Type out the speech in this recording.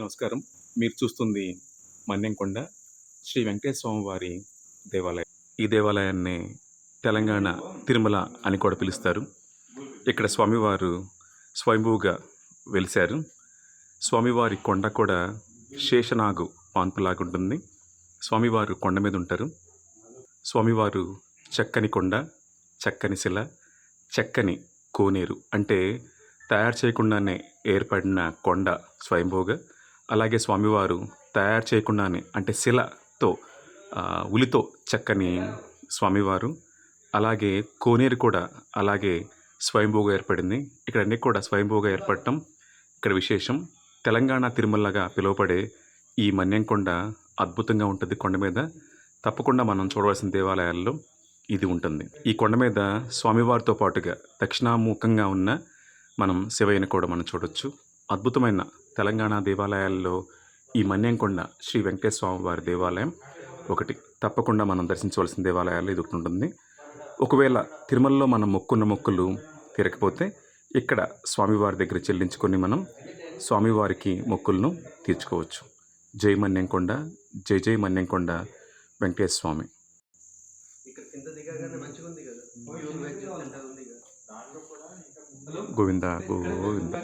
నమస్కారం. మీరు చూస్తుంది మన్యంకొండ శ్రీ వెంకటేశ్వర స్వామివారి దేవాలయం. ఈ దేవాలయాన్ని తెలంగాణ తిరుమల అని కూడా పిలుస్తారు. ఇక్కడ స్వామివారు స్వయంభూగా వెలిశారు. స్వామివారి కొండ కూడా శేషనాగు పాన్పులాగా ఉంటుంది. స్వామివారు కొండ మీద ఉంటారు. స్వామివారు చక్కని కొండ చక్కని శిల చక్కని కోనేరు అంటే తయారు చేయకుండానే ఏర్పడిన కొండ స్వయంభూగా అలాగే స్వామివారు తయారు చేయకుండానే అంటే శిలతో ఉలితో చక్కని స్వామివారు అలాగే కోనేరు కూడా అలాగే స్వయంభూగా ఏర్పడింది. ఇక్కడ అన్నీ కూడా స్వయంభూగా ఏర్పడటం ఇక్కడ విశేషం. తెలంగాణ తిరుమలగా పిలువబడే ఈ మన్యంకొండ అద్భుతంగా ఉంటుంది కొండ మీద. తప్పకుండా మనం చూడవలసిన దేవాలయాల్లో ఇది ఉంటుంది. ఈ కొండ మీద స్వామివారితో పాటుగా దక్షిణాముఖంగా ఉన్న మనం శివయ్యను కూడా మనం చూడొచ్చు. అద్భుతమైన తెలంగాణ దేవాలయాల్లో ఈ మన్యంకొండ శ్రీ వెంకటేశ్వర వారి దేవాలయం ఒకటి. తప్పకుండా మనం దర్శించవలసిన దేవాలయాల్లో ఇది ఒకటి ఉంటుంది. ఒకవేళ తిరుమలలో మనం మొక్కున్న మొక్కులు తీరకపోతే ఇక్కడ స్వామివారి దగ్గర చెల్లించుకొని మనం స్వామివారికి మొక్కులను తీర్చుకోవచ్చు. జై మన్యంకొండ జై జై మన్యంకొండ వెంకటేశ్వర స్వామి. గోవింద గోవింద.